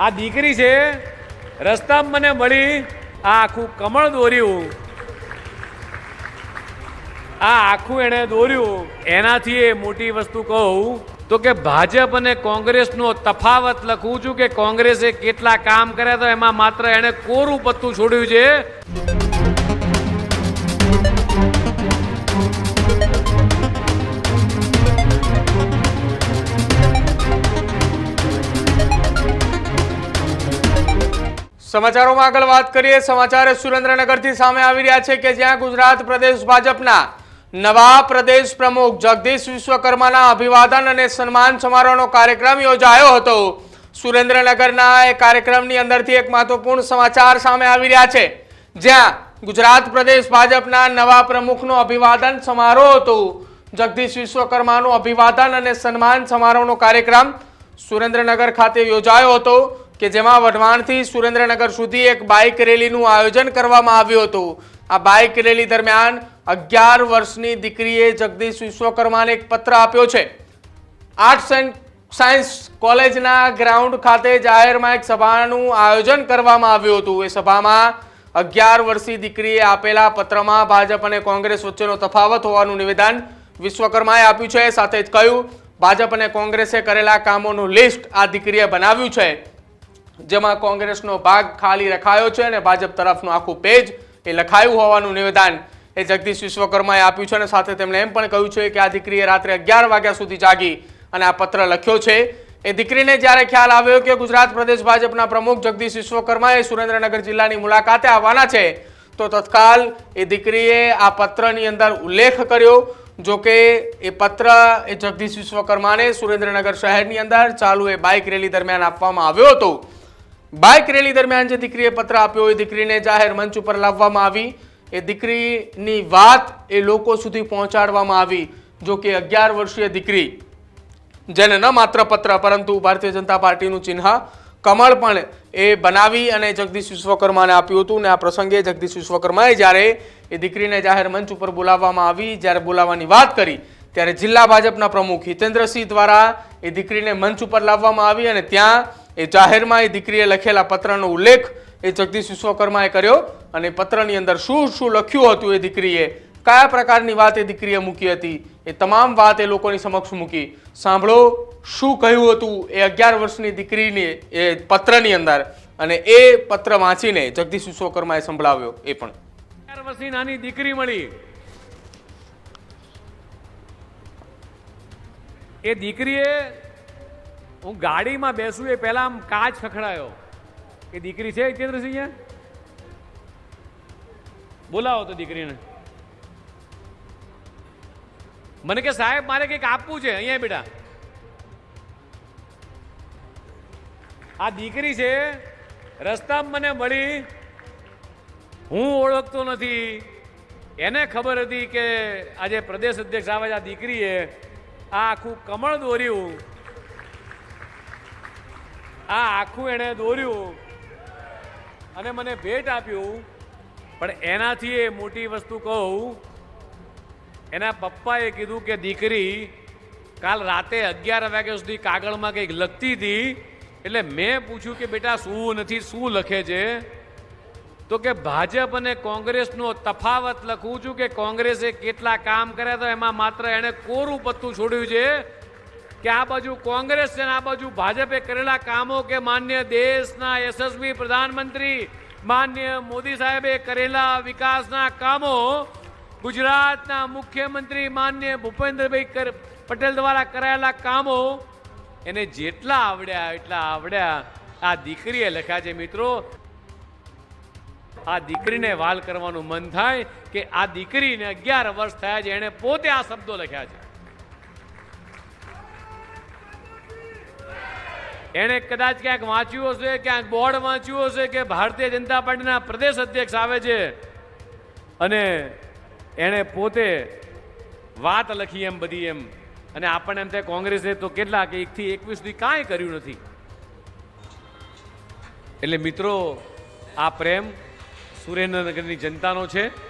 આ દીકરી છે, રસ્તામાં મને મળી આ આખું કમળ દોર્યું. આ આખું એણે દોર્યું. એનાથી એ મોટી વસ્તુ કહું તો કે ભાજપ અને કોંગ્રેસનો તફાવત લખું છું કે કોંગ્રેસે કેટલા કામ કર્યા તો એમાં માત્ર એણે કોરું પત્તું છોડ્યું છે. સમાચારોમાં આગળ વાત કરીએ. સમાચાર સુરેન્દ્રનગરથી સામે આવી રહ્યા છે કે જ્યાં ગુજરાત પ્રદેશ ભાજપના નવા પ્રદેશ પ્રમુખ જગદીશ વિશ્વકર્માના અભિવાદન અને સન્માન સમારોહનો કાર્યક્રમ યોજાયો હતો. સુરેન્દ્રનગરના એ કાર્યક્રમની અંદરથી એક મહત્વપૂર્ણ સમાચાર સામે આવી રહ્યા છે. જ્યાં ગુજરાત પ્રદેશ ભાજપના નવા પ્રમુખનો અભિવાદન સમારોહ હતો. જગદીશ વિશ્વકર્માનું અભિવાદન અને સન્માન સમારોહનો કાર્યક્રમ સુરેન્દ્રનગર ખાતે યોજાયો હતો. કે જેમાં વઢવાણથી સુરેન્દ્રનગર સુધી એક બાઇક રેલીનું આયોજન કરવામાં આવ્યું હતું. આ બાઇક રેલી દરમિયાન અગિયાર વર્ષની દીકરીએ જગદીશ વિશ્વકર્માને એક પત્ર આપ્યો છે. આર્ટ્સ એન્ડ સાયન્સ કોલેજના ગ્રાઉન્ડ ખાતે જાહેરમાં એક સભાનું આયોજન કરવામાં આવ્યું હતું. એ સભામાં અગિયાર વર્ષની દીકરીએ આપેલા પત્રમાં ભાજપ અને કોંગ્રેસ વચ્ચેનો તફાવત હોવાનું નિવેદન વિશ્વકર્માએ આપ્યું છે. સાથે જ કહ્યું, ભાજપ અને કોંગ્રેસે કરેલા કામોનું લિસ્ટ આ દીકરીએ બનાવ્યું છે. જેમાં કોંગ્રેસનો ભાગ ખાલી રખાયો છે અને ભાજપ તરફનું આખું પેજ એ લખાયું હોવાનું નિવેદન એ જગદીશ વિશ્વકર્માએ આપ્યું છે અને સાથે તેમણે એમ પણ કહ્યું છે કે આ દીકરીએ રાત્રે અગિયાર વાગ્યા સુધી જાગી અને આ પત્ર લખ્યો છે. એ દીકરીને જ્યારે ખ્યાલ આવ્યો કે ગુજરાત પ્રદેશ ભાજપના પ્રમુખ જગદીશ વિશ્વકર્માએ સુરેન્દ્રનગર જિલ્લાની મુલાકાતે આવવાના છે, તો તત્કાલ એ દીકરીએ આ પત્રની અંદર ઉલ્લેખ કર્યો, જો કે એ પત્ર એ જગદીશ વિશ્વકર્માને સુરેન્દ્રનગર શહેરની અંદર ચાલુ એ બાઇક રેલી દરમિયાન આપવામાં આવ્યો હતો. બાઇક રેલી દરમિયાન જે દીકરીએ પત્ર આપ્યો એ દીકરીને જાહેર મંચ ઉપર લાવવામાં આવી. એ દીકરીની વાત એ લોકો સુધી પહોંચાડવામાં આવી. જો કે અગિયાર વર્ષીય દીકરી, જેને ન માત્ર પત્ર, પરંતુ ભારતીય જનતા પાર્ટીનું ચિહ્ન, કમળ પણ એ બનાવી અને જગદીશ વિશ્વકર્માને આપ્યું હતું. ને આ પ્રસંગે જગદીશ વિશ્વકર્માએ જ્યારે એ દીકરીને જાહેર મંચ ઉપર બોલાવવામાં આવી, જ્યારે બોલાવવાની વાત કરી, ત્યારે જિલ્લા ભાજપના પ્રમુખ હિતેન્દ્રસિંહ દ્વારા એ દીકરીને મંચ ઉપર લાવવામાં આવી અને ત્યાં એ જાહેરમાં એ દીકરીએ લખેલા પત્રનો ઉલ્લેખ એ જગદીશ વિશ્વકર્માએ કર્યો અને પત્રની અંદર શું શું લખ્યું હતું એ દીકરીએ, કયા પ્રકારની વાત એ દીકરીએ મૂકી હતી, એ તમામ વાત એ લોકોની સમક્ષ મૂકી. સાંભળો, શું કહ્યું હતું એ અગિયાર વર્ષની દીકરીની એ પત્રની અંદર અને એ પત્ર વાંચીને જગદીશ વિશ્વકર્માએ સંભળાવ્યો, એ પણ. અગિયાર વર્ષની નાની દીકરી મળી. એ દીકરીએ હું ગાડીમાં બેસું એ પહેલા આમ કાચ ખખડાયો. કે દીકરી છે હિતેન્દ્રસિંહ બોલાવો તો દીકરીને. મને કે સાહેબ, મારે કંઈક આપવું છે અહીંયા બેટા. આ દીકરી છે, રસ્તામાં મને મળી. હું ઓળખતો નથી. એને ખબર હતી કે આજે પ્રદેશ અધ્યક્ષ આવે છે આ દીકરીએ. આ આખું કમળ દોર્યું. આ આખું એણે દોર્યું અને મને ભેટ આપ્યું. પણ એનાથી એ મોટી વસ્તુ કહું, એના પપ્પાએ કીધું કે દીકરી, કાલ રાતે અગિયાર વાગ્યા સુધી કાગળમાં કંઈક લખતી હતી, એટલે મેં પૂછ્યું કે બેટા શું નથી, શું લખે છે? તો કે ભાજપ અને કોંગ્રેસનો તફાવત લખું છું કે કોંગ્રેસે કેટલા કામ કર્યા તો એમાં માત્ર એણે કોરું પત્તું છોડ્યું છે કે આ બાજુ કોંગ્રેસ છે આ બાજુ ભાજપે કરેલા કામો કે માન્ય દેશના યશસ્વી પ્રધાનમંત્રી, માન્ય મોદી સાહેબે કરેલા વિકાસના કામો ગુજરાતના મુખ્યમંત્રી માન્ય ભૂપેન્દ્રભાઈ પટેલ દ્વારા કરાયેલા કામો, એને જેટલા આવડ્યા એટલા આવડ્યા. આ દીકરીએ લખ્યા છે, મિત્રો, આ દીકરીને વાલ કરવાનું મન થાય કે આ દીકરીને અગિયાર વર્ષ થયા છે, એણે પોતે આ શબ્દો લખ્યા છે. એણે કદાચ ક્યાંક વાંચ્યું હશે, ક્યાંક બોર્ડ વાંચ્યું હશે કે ભારતીય જનતા પાર્ટીના પ્રદેશ અધ્યક્ષ આવે છે. અને એણે પોતે વાત લખી એમ બધી એમ. અને આપણને એમ થાય કોંગ્રેસે તો કેટલા કે એકથી એકવીસ સુધી કાંઈ કર્યું નથી. એટલે મિત્રો, આ પ્રેમ સુરેન્દ્રનગરની જનતાનો છે.